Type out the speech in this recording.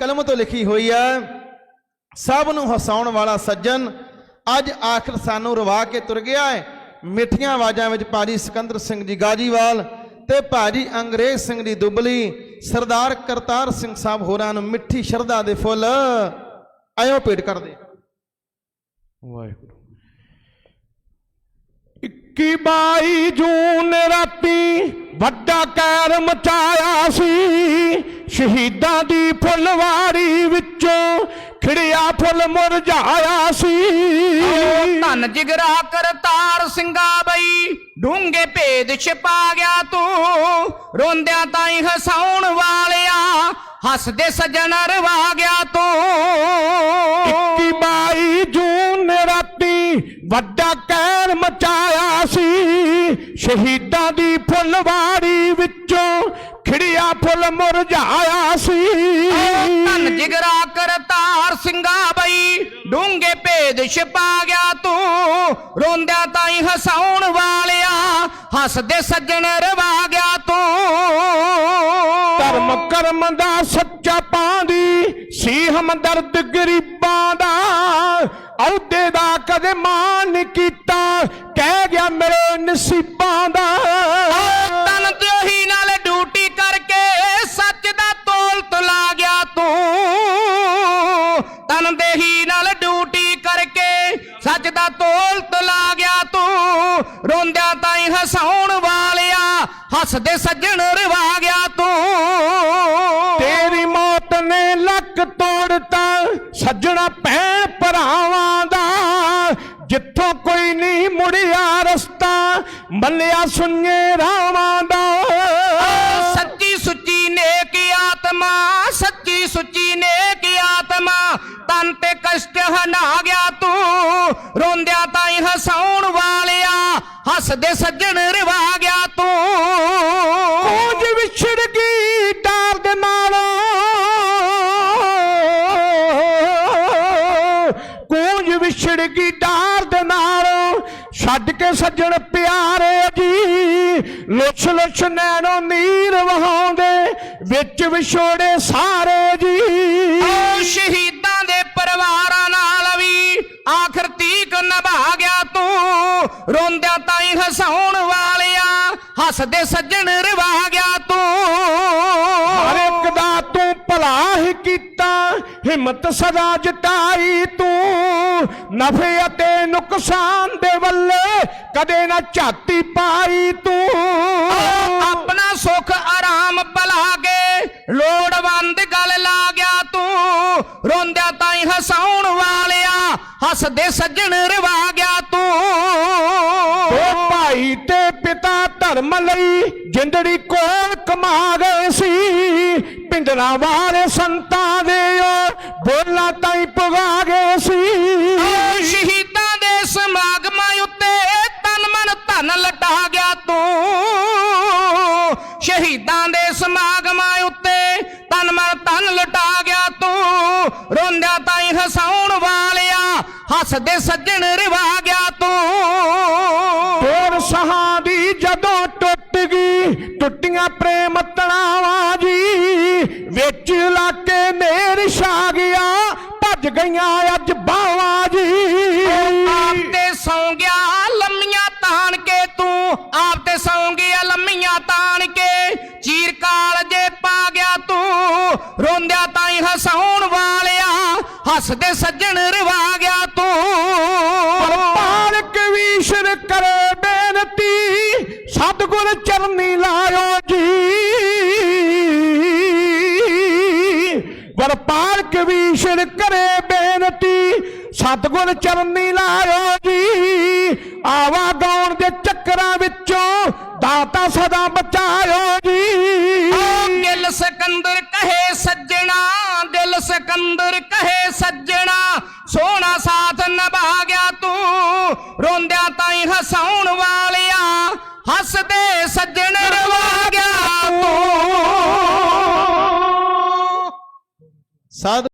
ਕਲਮ ਤੋਂ ਲਿਖੀ ਹੋਈ ਹੈ, ਸਭ ਨੂੰ ਹਸਾਉਣ ਵਾਲਾ ਸੱਜਣ, ਅੱਜ ਆਖਰ ਸਾਨੂੰ ਰਵਾ ਕੇ ਤੁਰ ਗਿਆ ਹੈ। ਮਿੱਠੀਆਂ ਆਵਾਜ਼ਾਂ ਵਿੱਚ ਭਾਜੀ ਸਿਕੰਦਰ ਸਿੰਘ ਜੀ ਗਾਜੀਵਾਲ ਤੇ ਭਾਜੀ ਅੰਗਰੇਜ਼ ਸਿੰਘ ਜੀ ਦੁਬਲੀ, ਸਰਦਾਰ ਕਰਤਾਰ ਸਿੰਘ ਸਾਹਿਬ ਹੋਰਾਂ ਨੂੰ ਮਿੱਠੀ ਸ਼ਰਧਾ ਦੇ ਫੁੱਲ। ਆਇਓ ਭੇਟ ਕਰਦੇ ਵਾਹਿਗੁਰੂ। 21 22 ਜੂਨ ਰਾਤੀ ਵੱਡਾ ਕਹਿਰ ਮਚਾਇਆ ਸੀ। ਸ਼ਹੀਦਾਂ ਦੀ ਫੁੱਲਵਾਰੀ ਵਿੱਚੋਂ ਖਿੜਿਆ ਫੁੱਲ ਮੁਰਝਾਇਆ ਸੀ। ਧੰਨ ਜਿਗਰਾ ਕਰਤਾਰ ਸਿੰਘਾ ਬਈ ਡੂੰਗੇ ਭੇਦ ਛਪਾ ਗਿਆ ਤੂੰ। ਰੋਂਦਿਆਂ ਤਾਈ ਹਸਾਉਣ ਵਾਲਿਆ ਹੱਸਦੇ ਸੱਜਣ ਰਵਾ ਗਿਆ ਤੂੰ। 21 22 ਜੂਨ ਵੱਡਾ ਕਹਿਰ ਮਚਾਇਆ ਸੀ। ਸ਼ਹੀਦਾਂ ਦੀ ਫੁੱਲਵਾਰੀ ਵਿੱਚੋਂ ਖਿੜਿਆ ਫੁੱਲ ਮੁਰਝਾਇਆ ਸੀ। ਧੰਨ ਜਿਗਰਾ ਕਰਤਾਰ ਸਿੰਘਾ ਬਈ ਡੂੰਗੇ ਭੇਦ ਛਪਾ ਗਿਆ ਤੂੰ। ਰੋਂਦਿਆਂ ਤਾਈ ਹਸਾਉਣ ਵਾਲਿਆ ਹੱਸਦੇ ਸੱਜਣ ਰਵਾ ਗਿਆ ਤੂੰ। ਧਰਮ ਕਰਮ ਦਾ ਸੱਚਾ ਪਾਂਦੀ ਸੀ ਹਮਦਰਦ ਗਰੀਬਾਂ ਦਾ। ਅਹੁਦੇ ਦਾ ਕਦੇ ਮਾਨ ਕੀਤਾ। ਕਹਿ ਗਿਆ ਮੇਰੇ ਨਸੀਬਾਂ ਦਾ। ਤਨ ਤੇ ਉਹੀ ਨਾਲ ਡਿਊਟੀ ਕਰਕੇ ਸੱਚ ਦਾ ਤੋਲ ਤੁਲਾ ਗਿਆ ਤੂੰ। ਤਨ ਦੇ ਹੀ ਨਾਲ ਡਿਊਟੀ ਕਰਕੇ ਸੱਚ ਦਾ ਤੋਲ ਤੁਲਾ ਗਿਆ ਤੂੰ। ਰੋਂਦਿਆਂ ਤਾਈ ਹਸਾਉਣ ਵਾਲਿਆ, ਹੱਸਦੇ ਸੱਜਣ ਰਵਾ ਗਿਆ ਤੂੰ। ਲੱਕ ਤੋੜਤਾ ਸੱਜਣਾ ਭੈਣ ਭਰਾਵਾਂ ਦਾ। ਜਿੱਥੋਂ ਕੋਈ ਨਹੀਂ ਮੁੜਿਆ ਰਸਤਾ, ਮੱਲਿਆ ਸੁਣਨੇ ਰਾਵਾਂ ਦਾ। ਸੱਚੀ ਸੁੱਚੀ ਨੇਕ ਆਤਮਾ, ਸੱਚੀ ਸੁੱਚੀ ਨੇਕ ਆਤਮਾ, ਤਨ ਤੇ ਕਸ਼ਟ ਹਨਾ ਗਿਆ ਤੂੰ। ਰੋਂਦਿਆਂ ਤਾਈ ਹਸਾਉਣ ਵਾਲਿਆ, ਹੱਸਦੇ ਸੱਜਣ ਰਵਾ ਕੁਝ ਡਾਰ ਦੇ ਨਾਲ ਛੱਡ ਕੇ ਸੱਜਣ ਪਿਆਰੇ ਜੀ। ਲੁੱਛ ਲੁੱਛ ਨੈਣੋ ਨੀਰ ਵਹਾਉਂਦੇ, ਵਿੱਚ ਵਿਛੋੜੇ ਸਾਰੇ ਜੀ। ਓ ਸ਼ਹੀਦਾਂ ਦੇ ਪਰਿਵਾਰਾਂ ਨਾਲ ਵੀ ਆਖਰ ਤੀਕ ਨਿਭਾ ਗਿਆ ਤੂੰ। ਰੋਂਦਿਆਂ ਤਾਈ ਹਸਾਉਣ ਵਾਲਿਆ, ਹੱਸਦੇ ਸੱਜਣ ਰਵਾ ਹਿੰਮਤ ਸਦਾ ਜਟਾਈ ਤੂੰ। ਨਫੇ ਅਤੇ ਨੁਕਸਾਨ ਦੇ ਵੱਲੇ ਕਦੇ ਨਾ ਝਾਤੀ ਪਾਈ ਤੂੰ। ਆਪਣਾ ਸੁੱਖ ਆਰਾਮ ਭਲਾ ਕੇ ਲੋੜਵੰਦ ਗੱਲ ਲਾ ਗਿਆ ਤੂੰ। ਰੋਂਦਿਆਂ ਤਾਈ ਹਸਾਉਣ ਵਾਲਿਆ, ਹੱਸਦੇ ਸੱਜਣ ਰਵਾ ਭਾਈ ਤੇ ਪਿਤਾ ਧਰਮ ਲਈ ਜਿੰਦੜੀ ਕੋਲ ਕਮਾ ਗਏ ਸੀ। ਪਿੰਡਰਾਂ ਵਾਲੇ ਸੰਤਾਂ ਦੇ ਉਹ ਬੋਲਾਂ ਤਾਈ ਪੁਗਾ ਗਏ ਸੀ। ਸ਼ਹੀਦਾਂ ਦੇ ਸਮਾਗਮਾਂ ਉੱਤੇ ਤਨ ਮਨ ਧਨ ਲਟਾ ਗਿਆ ਤੂੰ। ਸ਼ਹੀਦਾਂ ਦੇ ਸਮਾਗਮਾਂ ਉੱਤੇ ਤਨ ਮਨ ਧਨ ਲਟਾ ਹੱਸਦੇ ਸੱਜਣ ਰਵਾ ਗਿਆ ਤੂੰ। ਹੋਰ ਸਹਾਂ ਦੀ ਜਦੋਂ ਟੁੱਟ ਗਈ ਟੁੱਟੀਆਂ ਪ੍ਰੇਮ ਤਣਾਵਾਂ ਜੀ ਵਿੱਚ ਇਲਾਕੇ ਨੇਰ ਛਾ ਗਿਆ ਭੱਜ ਗਈਆਂ ਅੱਜ ਬਾਵਾਂ ਜੀ। ਆਪ ਤੇ ਸੌਂ ਗਿਆ ਲੰਮੀਆਂ ਤਾਣ ਕੇ ਤੂੰ ਆਪ ਤੇ ਸੌਂ ਗਿਆ ਲੰਮੀਆਂ ਤਾਣ ਕੇ ਚੀਰ ਕਾਲ ਜੇ ਪਾ ਗਿਆ ਤੂੰ ਰੋਂਦਿਆਂ ਤਾਈ ਹਸਾਉਣ ਵਾਲਿਆ ਹੱਸਦੇ ਸੱਜਣ ਰਵਾ ਗਿਆ ਚਰਨੀ ਲਾਇਓ ਜੀ। ਵਰਪਾਲਕ ਵੀਸ਼ਰ ਕਰੇ ਬੇਨਤੀ ਸਤਿਗੁਰ ਚਰਨੀ ਲਾਇਓ ਜੀ। ਆਵਾ ਗਾਉਣ ਦੇ ਚੱਕਰਾਂ ਵਿੱਚੋਂ ਦਾਤਾ ਸਦਾ ਬਚਾਇਓ ਜੀ। ਓ ਦਿਲ ਸਿਕੰਦਰ ਕਹੇ ਸੱਜਣਾ, ਦਿਲ ਸਿਕੰਦਰ ਕਹੇ ਸੱਜਣਾ, ਸੋਹਣਾ ਸਾਥ ਨਿਭਾ ਗਿਆ ਤੂੰ, ਰੋਂਦਿਆਂ ਤਾਈ ਹਸਾਉਣ ਵਾਲਿਆ। ਹੱਸਦੇ ਸੱਜਣ ਰਵਾ ਗਿਆ ਤੂੰ ਸਾਧ